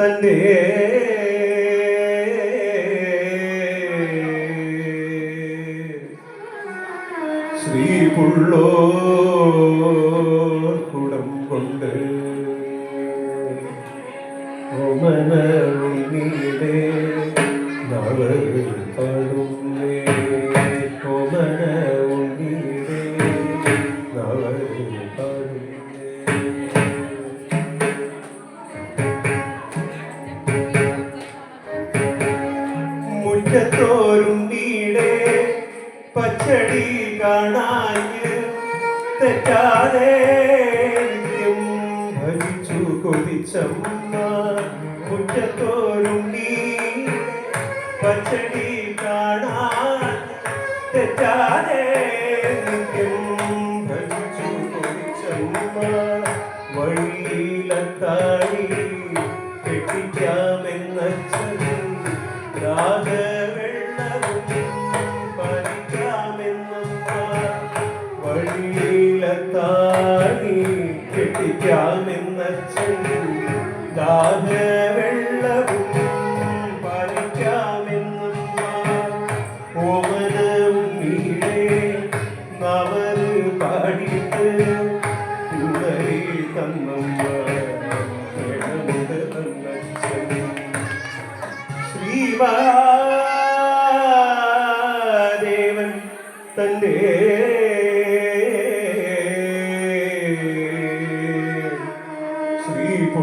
തന്റെ ശ്രീ പുള്ളോ കുടം കൊണ്ട് ഓമന നവർ മുറ്റത്തോരുണ്ണീടെ പച്ചടി കാണാഞ്ഞ് തെറ്റാതെ ഭരിച്ചു കൊതിച്ചമ്മ. മുറ്റത്തോരുണ്ണി പച്ചടി കാണാൻ തെറ്റാതെ വഴിയിലെത്തായി കെട്ടിക്കാമെന്നച്ഛൻ ദാഹവെള്ളവും പറിക്കാമെന്നമ്മ ഓമനവും നീളെ നവര് പാടിയിട്ട് ഉള്ളരി തന്നമ്മ ശ്രീവാദേവൻ തന്റെ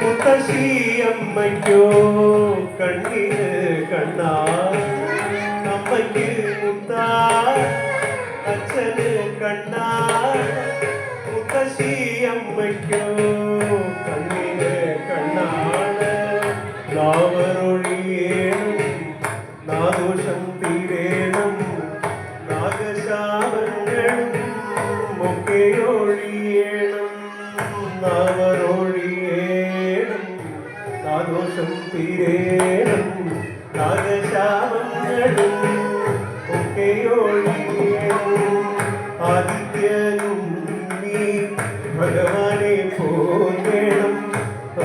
പൊന്നാണ് മുത്തശ്ശി അമ്മയ്ക്കോ കണ്ണിന് കണ്ണാ. അമ്മയ്ക്ക് മുത്താ. അച്ഛന് കണ്ണാ. മുത്തശ്ശിയമ്മയ്ക്കോ കണ്ണിന് കണ്ണാണ് നാവറൊഴിയേണം നാദോഷം തീരേണം നാഗശാപങ്ങളും ഒക്കെ ഒഴിയേണം. നാവറൊഴിയേണം നാദോഷം തീരേണം നാഗശാപങ്ങളും ഒക്കെ ഒഴിയേണം ആദിത്യനും നീ ഭഗവാനെ പോകണം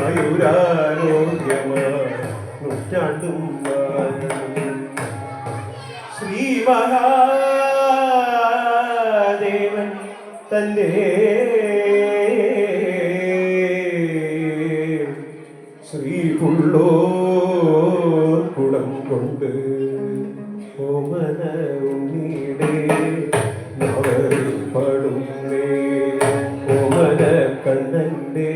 ആയുരാരോഗ്യമാ നൂറ്റാണ്ടും ശ്രീമഹാദേവൻ തന്റെ ശ്രീകുള്ളോ കുളം കൊണ്ട് ഓമന ഉണ്ണീടേ നവറിപ്പെടുന്നേ ഓമന കണ്ണന്റെ